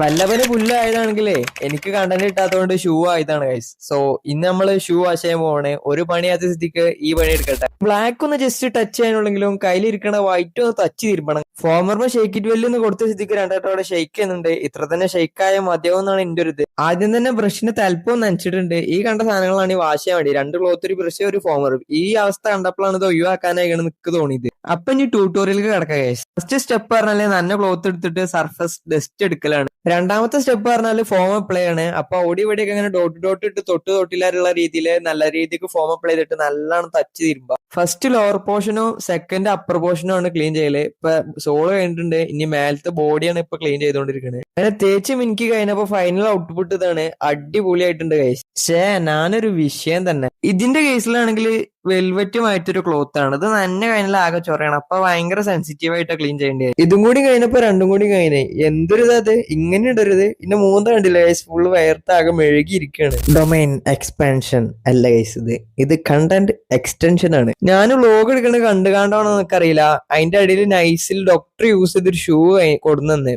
വല്ലവന് പുല്ലായതാണെങ്കിലേ എനിക്ക് കണ്ടന്റ് കിട്ടാത്തതുകൊണ്ട് ഷൂ ആയതാണ് ഗൈസ് സോ ഇന്ന് നമ്മൾ ഷൂ ആശയം പോവാണ്. ഒരു പണിയാത്ത സ്ഥിതിക്ക് ഈ പണി എടുക്കട്ടെ. ബ്ലാക്ക് ഒന്ന് ജസ്റ്റ് ടച്ച് ചെയ്യാനുള്ളെങ്കിലും കയ്യിലിരിക്കണ വൈറ്റ് ഒന്ന് ടച്ച് തിരുപ്പണം ഫോമർമ ഷെയ്ക്ക് ഇറ്റ് വെല്ലി ഒന്ന് കൊടുത്ത സ്ഥിതിക്ക് രണ്ടാട്ടോടെ ഷെയ്ക്ക് ചെയ്യുന്നുണ്ട്. ഇത്ര തന്നെ ഷെയ്ക്കായ മതിയാവും എന്നാണ് എന്റെ ഒരു ഇത്. ആദ്യം തന്നെ ബ്രഷിന് തലപ്പം നനച്ചിട്ടുണ്ട്. ഈ കണ്ട സാധനങ്ങളാണ് ഈ ചെയ്യാൻ വേണ്ടി. രണ്ട് ക്ലോത്ത് ഒരു ബ്രഷ് ഒരു ഫോമർ ഈ അവസ്ഥ കണ്ടപ്പോഴാണ് ഇത് ഒഴിവാക്കാനായി നിക്ക് തോന്നിയത്. അപ്പൊ ഇനി ട്യൂട്ടോറിയലിൽ കിടക്കാം ഗൈസ് ഫസ്റ്റ് സ്റ്റെപ്പ് പറഞ്ഞാൽ നന്ന ക്ലോത്ത് എടുത്തിട്ട് സർഫസ് ഡസ്റ്റ് എടുക്കലാണ്. രണ്ടാമത്തെ സ്റ്റെപ്പ് പറഞ്ഞാൽ ഫോം അപ്ലൈ ആണ്. അപ്പൊ ഓടി ഇവിടെയൊക്കെ ഇങ്ങനെ ഡോട്ട് ഡോട്ട് ഇട്ട് തൊട്ട് തൊട്ടില്ലാരുള്ള രീതിയിൽ നല്ല രീതിക്ക് ഫോം അപ്ലൈ ചെയ്തിട്ട് നല്ലോണം തച്ച് തീരുമ്പോ. ഫസ്റ്റ് ലോവർ പോർഷനും സെക്കൻഡ് അപ്പർ പോർഷനും ആണ് ക്ലീൻ ചെയ്യൽ. ഇപ്പൊ സോൾ കഴിഞ്ഞിട്ടുണ്ട്. ഇനി മേലത്തെ ബോഡിയാണ് ഇപ്പൊ ക്ലീൻ ചെയ്തോണ്ടിരിക്കുന്നത് അങ്ങനെ തേച്ച് മിനിക്ക് കഴിഞ്ഞപ്പോ ഫൈനൽ ഔട്ട്പുട്ട് ഇതാണ്. അടിപൊളിയായിട്ടുണ്ട് കേസ് ഷേ ഞാനൊരു വിഷയം തന്നെ. ഇതിന്റെ കേസിലാണെങ്കിൽ വെൽവെറ്റുമായിട്ടൊരു ക്ലോത്ത് ആണ്. ഇത് നന്നെ കഴിഞ്ഞാൽ ആകെ ചൊറയാണ്. അപ്പൊ ഭയങ്കര സെൻസിറ്റീവ് ആയിട്ട് ക്ലീൻ ചെയ്യേണ്ടി വരും ഇതും കൂടി കഴിഞ്ഞപ്പോ രണ്ടും കൂടി കഴിഞ്ഞേ. എന്തൊരു ഇത്? ഇങ്ങനെ ഇടരുത്. പിന്നെ മൂന്ന് കണ്ടില്ല ഗൈസ് ഫുള്ള് വയർത്ത് ആകെ മെഴുകിയിരിക്കുകയാണ് ഡൊമൈൻ എക്സ്പാൻഷൻ അല്ല ഗൈസ് ഇത്. ഇത് കണ്ടന്റ് എക്സ്റ്റൻഷൻ ആണ്. ഞാൻ വ്ലോഗ് എടുക്കണത് കണ്ടു കാണ്ടാണോ എനിക്കറിയില്ല അതിന്റെ അടിയിൽ നൈസിൽ ഡോക്ടർ യൂസ് ചെയ്തൊരു ഷൂ കൊടുന്നു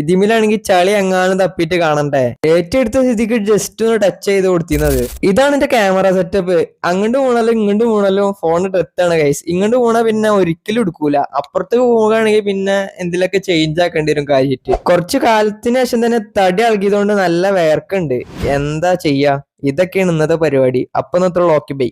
ഇതിമിലാണെങ്കിൽ ചളി എങ്ങാനും തപ്പിട്ട് കാണണ്ടേ? ഏറ്റവും എടുത്ത സ്ഥിതിക്ക് ജസ്റ്റ് ഒന്ന് ടച്ച് ചെയ്ത് കൊടുത്തിരുന്നത്. ഇതാണ് എന്റെ ക്യാമറ സെറ്റപ്പ് അങ്ങോട്ട് പോണല്ലോ ഇങ്ങോട്ട് പോണല്ലോ ഫോൺ ഡെത്താണ് കൈസ് ഇങ്ങോട്ട് പോണാ പിന്നെ ഒരിക്കലും എടുക്കൂല. അപ്പുറത്തേക്ക് പോവുകയാണെങ്കിൽ പിന്നെ എന്തിലൊക്കെ ചേഞ്ച് ആക്കേണ്ടി വരും കാര്യമായിട്ട് കുറച്ച് കാലത്തിന് ശേഷം തന്നെ തടി അളകിയതുകൊണ്ട് നല്ല വേർക്കുണ്ട്. എന്താ ചെയ്യാ? ഇതൊക്കെയാണ് ഇന്നത്തെ പരിപാടി. അപ്പൊ നത്ര ഓക്കെ ബൈ